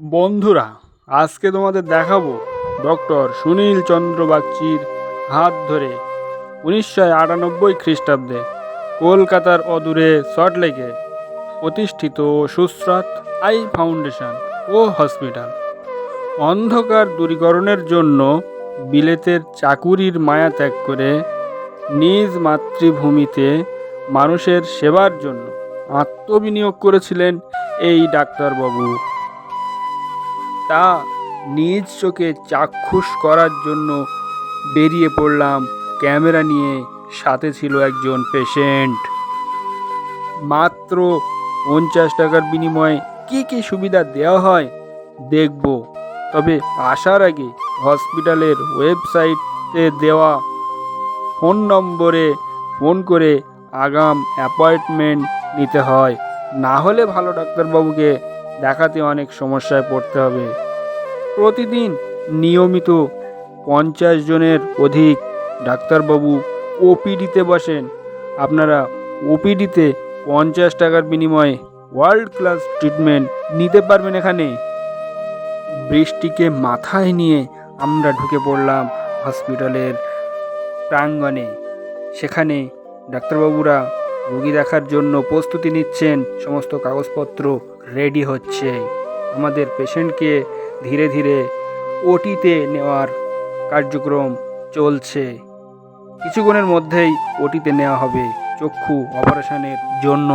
বন্ধুরা, আজকে তোমাদের দেখাবো ডক্টর সুনীল চন্দ্র বাগচির হাত ধরে উনিশশো আটানব্বই খ্রিস্টাব্দে কলকাতার অদূরে সল্টলেকে প্রতিষ্ঠিত সুস্রাত আই ফাউন্ডেশন ও হসপিটাল। অন্ধকার দূরীকরণের জন্য বিলেতের চাকুরির মায়া ত্যাগ করে নিজ মাতৃভূমিতে মানুষের সেবার জন্য আত্মবিনিয়োগ করেছিলেন এই ডাক্তারবাবু। তা নিজ চোখে চাক্ষুষ করার জন্য বেরিয়ে পড়লাম। ক্যামেরা নিয়ে সাথে ছিল একজন পেশেন্ট মাত্র পঞ্চাশ টাকার বিনিময়ে কী কী সুবিধা দেওয়া হয় দেখব। তবে আসার আগে হসপিটালের ওয়েবসাইটে দেওয়া ফোন নম্বরে ফোন করে আগাম অ্যাপয়েন্টমেন্ট নিতে হয়। না হলে ভালো ডাক্তারবাবুকে দেখাতে অনেক সমস্যায় পড়তে হবে। প্রতিদিন নিয়মিত পঞ্চাশ জনের অধিক ডাক্তারবাবু ওপিডিতে বসেন। আপনারা ওপিডিতে পঞ্চাশ টাকার বিনিময়ে ওয়ার্ল্ড ক্লাস ট্রিটমেন্ট নিতে পারবেন এখানে। বৃষ্টিকে মাথায় নিয়ে আমরা ঢুকে পড়লাম হসপিটালের প্রাঙ্গণে। সেখানে ডাক্তারবাবুরা রুগী দেখার জন্য প্রস্তুতি নিচ্ছেন। সমস্ত কাগজপত্র রেডি হচ্ছে। আমাদের পেশেন্টকে ধীরে ধীরে ওটিতে নেওয়ার কার্যক্রম চলছে। কিছুক্ষণের মধ্যেই ওটিতে নেওয়া হবে চক্ষু অপারেশনের জন্য।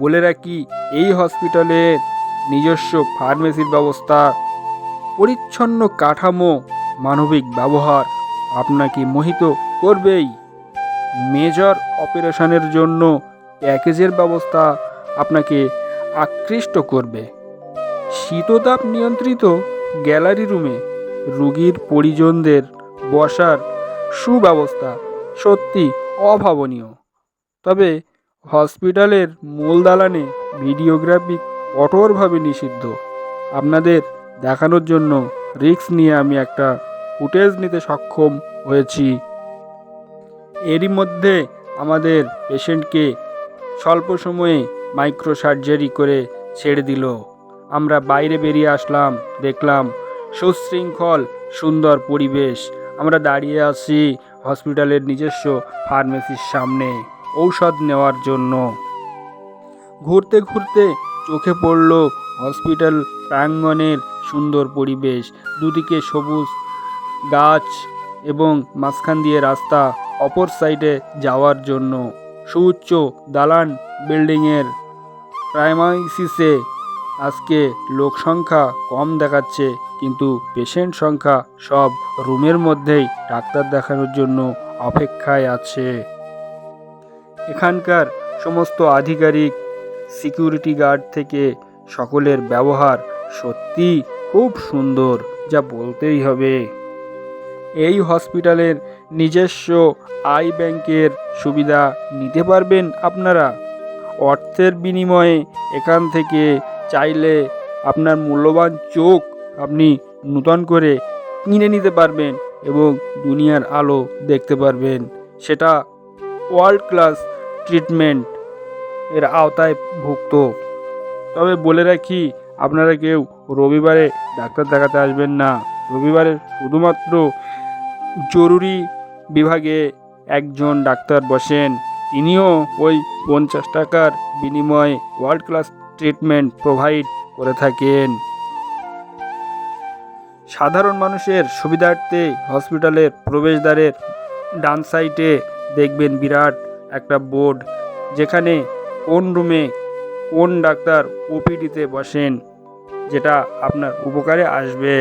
বলে রাখি, এই হসপিটালের নিজস্ব ফার্মেসির ব্যবস্থা, পরিচ্ছন্ন কাঠামো, মানবিক ব্যবহার আপনাকে মোহিত করবেই। মেজর অপারেশনের জন্য প্যাকেজের ব্যবস্থা আপনাকে আকৃষ্ট করবে। শীততাপ নিয়ন্ত্রিত গ্যালারি রুমে রুগীর পরিজনদের বসার সুব্যবস্থা সত্যি অভাবনীয়। তবে হসপিটালের মূল দালানে ভিডিওগ্রাফি কঠোরভাবে নিষিদ্ধ। আপনাদের দেখানোর জন্য রিস্ক নিয়ে আমি একটা ফুটেজ নিতে সক্ষম হয়েছি। এরই মধ্যে আমাদের পেশেন্টকে স্বল্প সময়ে মাইক্রো সার্জারি করে ছেড়ে দিল। আমরা বাইরে বেরিয়ে আসলাম, দেখলাম সুশৃঙ্খল, সুন্দর পরিবেশ। আমরা দাঁড়িয়ে আছি হসপিটালের নিজস্ব ফার্মেসির সামনে, ঔষধ নেওয়ার জন্য। ঘুরতে ঘুরতে চোখে পড়ল হসপিটাল প্রাঙ্গণের সুন্দর পরিবেশ। দুদিকে সবুজ গাছ এবং মাঝখান দিয়ে রাস্তা অপর সাইডে যাওয়ার জন্য। সুউচ্চ দালান বিল্ডিংয়ের প্রাইমাইসিসে আজকে লোক সংখ্যা কম দেখাচ্ছে, কিন্তু পেশেন্ট সংখ্যা সব রুমের মধ্যেই ডাক্তার দেখানোর জন্য অপেক্ষায় আছে। এখানকার সমস্ত আধিকারিক সিকিউরিটি গার্ড থেকে সকলের ব্যবহার সত্যি খুব সুন্দর, যা বলতেই হবে। এই হসপিটালের নিজস্ব আই ব্যাংকের সুবিধা নিতে পারবেন আপনারা। অর্থের বিনিময়ে এখান থেকে চাইলে আপনার মূল্যবান চোখ আপনি নূতন করে কিনে নিতে পারবেন এবং দুনিয়ার আলো দেখতে পারবেন। সেটা ওয়ার্ল্ড ক্লাস ট্রিটমেন্ট এর আওতায় ভুক্ত। তবে বলে রাখি, আপনারা কেউ রবিবারে ডাক্তার দেখাতে আসবেন না। রবিবারে শুধুমাত্র জরুরি বিভাগে একজন ডাক্তার বসেন। তিনিও ওই পঞ্চাশ টাকার বিনিময়ে ওয়ার্ল্ড ক্লাস ট্রিটমেন্ট প্রোভাইড করে থাকেন। সাধারণ মানুষের সুবিধার্থে হসপিটালের প্রবেশদ্বারের ডান সাইডে দেখবেন বিরাট একটা বোর্ড যেখানে কোন রুমে কোন ডাক্তার ওপিডিতে বসেন, যেটা আপনার উপকারে আসবে।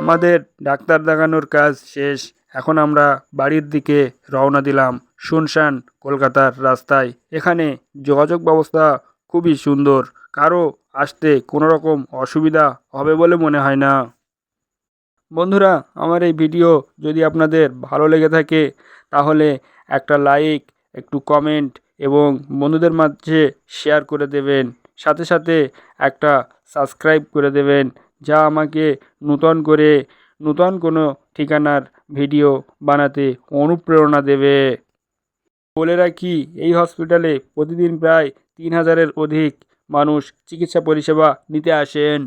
আমাদের ডাক্তার দেখানোর কাজ শেষ, এখন আমরা বাড়ির দিকে রওনা দিলাম শুনশান, কলকাতার রাস্তায়। এখানে যোগাযোগ ব্যবস্থা খুবই সুন্দর। কারও আসতে কোনো রকম অসুবিধা হবে বলে মনে হয় না। বন্ধুরা, আমার এই ভিডিও যদি আপনাদের ভালো লেগে থাকে, তাহলে একটা লাইক, একটু কমেন্ট এবং বন্ধুদের মাঝে শেয়ার করে দেবেন। সাথে সাথে একটা সাবস্ক্রাইব করে দেবেন, যা আমাকে নূতন করে নূতন কোনো ঠিকানার ভিডিও বানাতে অনুপ্রেরণা দেবে। বলে রাখি এই হসপিটালে প্রতিদিন প্রায় তিন হাজারের অধিক মানুষ চিকিৎসা পরিষেবা নিতে আসেন।